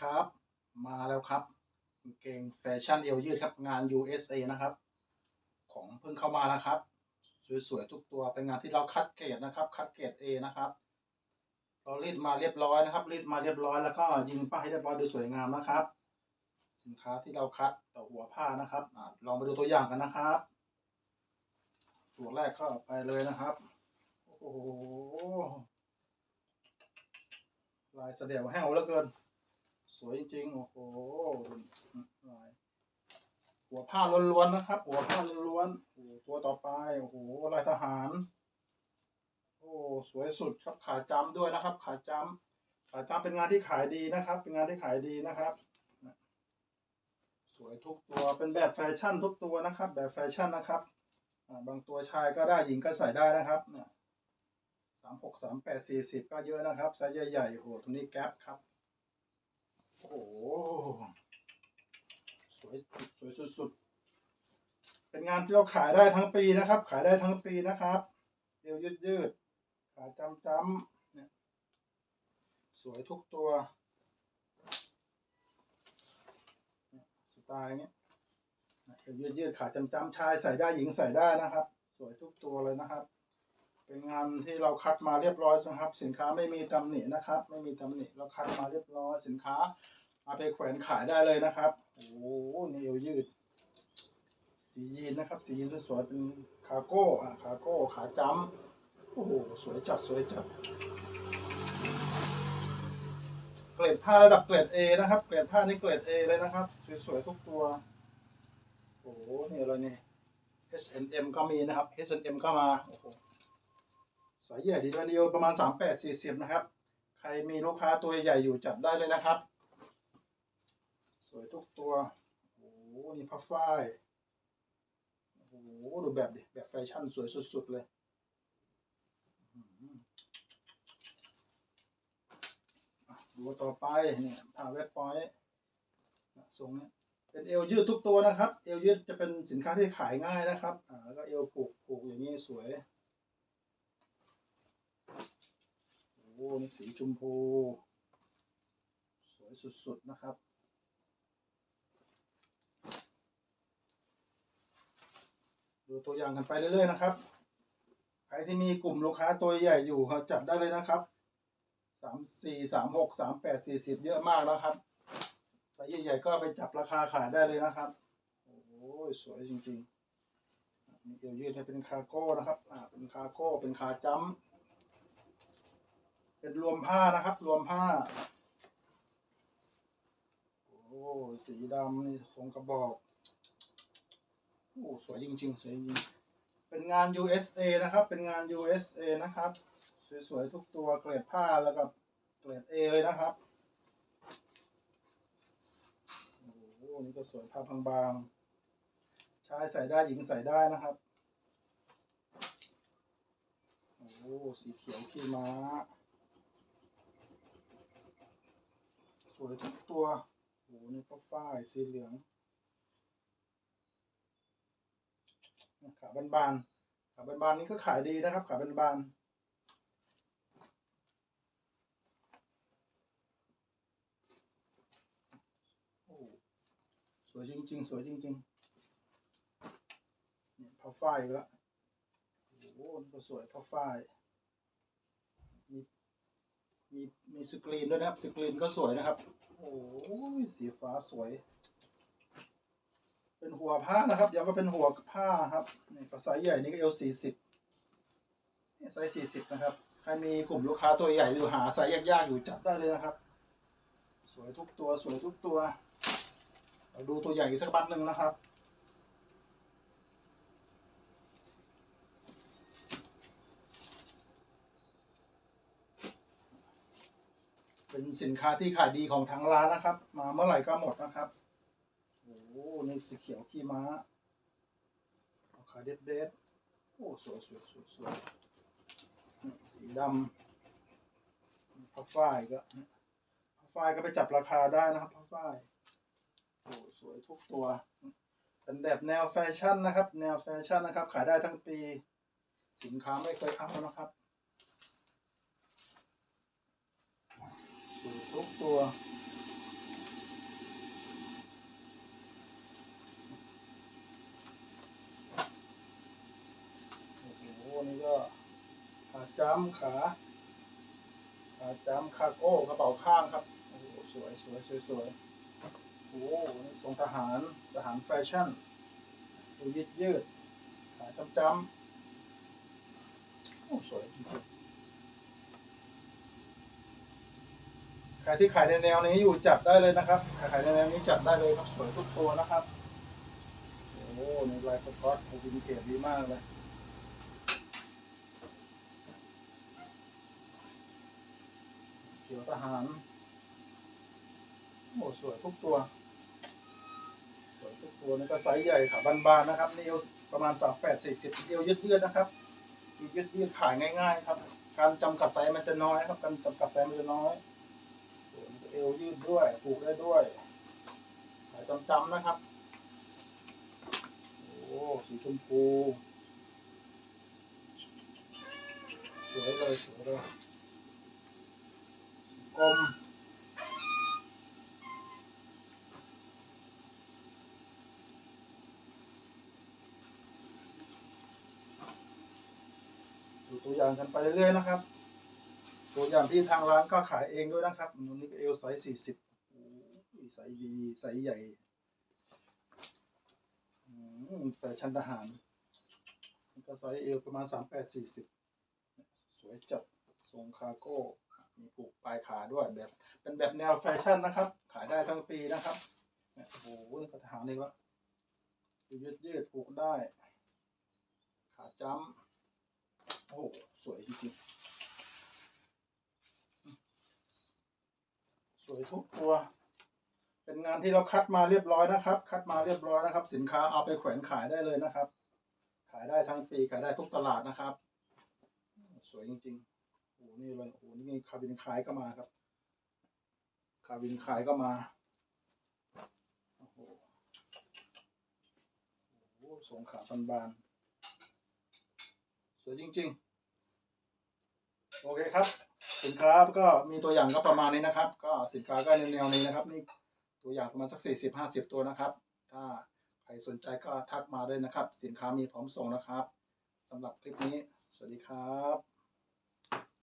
ครับ มาแล้วครับกางเกงแฟชั่นเอวยืดครับงาน USA นะครับ ของเพิ่งเข้ามานะครับ สวยๆทุกตัวเป็นงานที่เราคัดเกรดนะครับ คัดเกรด A นะครับ เรารีดมาเรียบร้อยนะครับรีดมาเรียบร้อยแล้วก็ยิงป้ายให้เรียบร้อยดูสวยงามนะครับ สินค้าที่เราคัดต่อหัวผ้านะครับอลองไปดูตัวอย่างกันนะครับ ตัวแรกเข้าไปเลยนะครับโอ้โหลายเสดียวแห้วเหลือเกิน สวยจริง โอ้โหหัวผ้าล้วนๆนะครับ หัวผ้าล้วนๆตัวต่อไป โอ้โหลายทหาร โอ้สวยสุดครับขาจำด้วยนะครับ ขาจำขาจำเป็นงานที่ขายดีนะครับ เป็นงานที่ขายดีนะครับ สวยทุกตัวเป็นแบบแฟชั่นทุกตัวนะครับ แบบแฟชั่นนะครับบางตัวชายก็ได้หญิงก็ใส่ได้นะครับเนี่ยสามหกสามแปดสี่สิบก็เยอะนะครับไซส์ใหญ่ๆโอ้โหตรงนี้แก๊ปครับ โอ้โหสวยสวยสุดๆ เป็นงานที่เราขายได้ทั้งปีนะครับ ขายได้ทั้งปีนะครับเอวยืดยืดๆขาจำจำเนี่ยสวยทุกตัวสไตล์เงี้ยเอวยืดยืดๆขาจำจำชายใส่ได้หญิงใส่ได้นะครับ สวยทุกตัวเลยนะครับ เป็นงานที่เราคัดมาเรียบร้อยนะครับ สินค้าไม่มีตำหนินะครับ ไม่มีตำหนิเราคัดมาเรียบร้อยสินค้าเอาไปแขวนขายได้เลยนะครับโอ้โหนี่เอวยืด สียีนนะครับ สียีนสวยๆเป็นคาร์โก้อะคาร์โก้ขาจ้ำโอ้โหสวยจัดสวยจัดเกรดผ้าระดับเกรด A นะครับ เกรดผ้านี่เกรด A เลยนะครับ สวยๆทุกตัว โอ้โหนี่อะไรนี่ H&M ก็มีนะครับ H&M ก็มา โอ้โห สายใหญ่ดีด้วยเดียวประมาณสามแปดสี่สิบนะครับ ใครมีลูกค้าตัวใหญ่อยู่จับได้เลยนะครับ สวยทุกตัว โอ้โหนี่ผ้าฝ้ายโอ้โหดูแบบดิ แบบแฟชั่นสวยสุดๆเลยดูต่อไปเนี่ยผ้าเว็บปอยต์ทรงเนี้ยเป็นเอวยืดทุกตัวนะครับ เอวยืดจะเป็นสินค้าที่ขายง่ายนะครับ อ่าแล้วก็เอวผูกผูกอย่างนี้สวย โอ้โห นสีชมพู สวยสุด ๆ นะครับ ดูตัวอย่างกันไปเรื่อย ๆ นะครับ ใครที่มีกลุ่มลูกค้าตัวใหญ่อยู่เขาจับได้เลยนะครับสามสี่สามหกสามแปดสี่สิบเยอะมากนะครับไซส์ใหญ่ๆก็ไปจับราคาขายได้เลยนะครับ โอ้โหสวยจริงๆมีเอวยืดให้เป็นคาร์โก้นะครับ อ่า เป็นคาร์โก้ เป็นคาจัม เป็นรวมผ้านะครับ รวมผ้า โอ้สีดำนี่ทรงกระบอกโอ้สวยจริงๆสวยจริงเป็นงาน USA นะครับ เป็นงาน USA นะครับ สวยๆทุกตัวเกรดผ้าแล้วก็เกรด A เลยนะครับโอ้โหนี่ก็สวยผ้าบางๆชายใส่ได้หญิงใส่ได้นะครับโอ้สีเขียวขี้ม้า สวยทุกตัวโอ้โหนี่ก็ฝ้ายสีเหลืองขาบานๆขาบานๆนี้ก็ขายดีนะครับ ขาบานๆโอ้สวยจริงๆ สวยจริงๆเนี่ยผ้าฝ้ายแล้วโอ้โหนี่ก็สวยผ้าฝ้าย มีมีสกรีนด้วยนะครับ สกรีนก็สวยนะครับ โอ้ยสีฟ้าสวย เป็นหัวผ้านะครับย้ำว่าเป็นหัวผ้าครับนี่ภาษาใหญ่นี่ก็เอลสี่สิบไซส์สี่สิบนะครับ ใครมีกลุ่มลูกค้าตัวใหญ่อยู่หาไซส์ยากๆอยู่จับได้เลยนะครับ สวยทุกตัวสวยทุกตัว เราดูตัวใหญ่อีกสักบัตหนึ่งนะครับ เป็นสินค้าที่ขายดีของทางร้านนะครับ มาเมื่อไหร่ก็หมดนะครับโอ้โหนี่สีเขียวขี้ม้าเอาขาเด็ดเด็ดโอ้สวยสวยสวยสวยสีดำผ้าฝ้ายก็ผ้าฝ้ายก็ไปจับราคาได้นะครับผ้าฝ้ายโอ้สวยทุกตัว เป็นแบบแนวแฟชั่นนะครับ แนวแฟชั่นนะครับ ขายได้ทั้งปี สินค้าไม่เคยอัพนะครับ ทุกตัว โอ้โหนี่ก็ขาจ้ำขาขาจ้ำขาโก้กระเป๋าข้างครับ โอ้สวยสวยสวยสวยโอ้ทรงทหารทหารแฟชั่นยืดยืดขาจ้ำจ้ำโอ้สวยจริงๆ ใครที่ขายในแนวนี้อยู่จัดได้เลยนะครับขายในแนวนี้จัดได้เลยครับสวยทุกตัวนะครับโอ้โหในลายสกอตโอ้โหมีเกรดดีมากเลยเขียวทหารโอ้สวยทุกตัว สวยทุกตัวนี่ก็ไซส์ใหญ่ขาบานๆนะครับนี่เอาประมาณสามแปดสี่สิบเดียวยืดๆนะครับยืดยืดๆขายง่ายๆครับ การจำกัดไซส์มันจะน้อยครับ การจำกัดไซส์มันจะน้อย อ้นี่ก็เอวยืดด้วยผูกได้ด้วยขายจำๆนะครับ โอ้สีชมพูสวยเลยสวยเลยกลมดูตัวอย่างกันไปเรื่อยๆนะครับ ตัวอย่างที่ทางร้านก็ขายเองด้วยนะครับอันนี้ก็เอลไซส์สี่สิบไซส์ดีไซส์ใหญ่อืมแฟชั่นทหารก็ไซส์เอลประมาณสามแปดสี่สิบสวยจัดทรงคาโก้มีผูกปลายขาด้วยแบบ เป็นแบบแนวแฟชั่นนะครับ ขายได้ทั้งปีนะครับโอ้โหนี่ก็ทหารเลยว่ายืดยืดผูกได้ ขาจ้ำโอ้โหสวยจริงๆ สวยทุกตัว เป็นงานที่เราคัดมาเรียบร้อยนะครับ คัดมาเรียบร้อยนะครับ สินค้าเอาไปแขวนขายได้เลยนะครับ ขายได้ทั้งปีขายได้ทุกตลาดนะครับ สวยจริงๆโอ้โหนี่เลยโอ้โหนี่คาบินขายก็มาครับ คาบินขายก็มาโอ้โหโอ้โหสงขาบานสวยจริง ๆ โอเคครับ สินค้าก็มีตัวอย่างก็ประมาณนี้นะครับ ก็สินค้าก็แนวๆนี้นะครับ นี่ตัวอย่างประมาณสักสี่สิบห้าสิบตัวนะครับ ถ้าใครสนใจก็ทักมาด้วยนะครับ สินค้ามีพร้อมส่งนะครับสำหรับคลิปนี้ สวัสดีครับ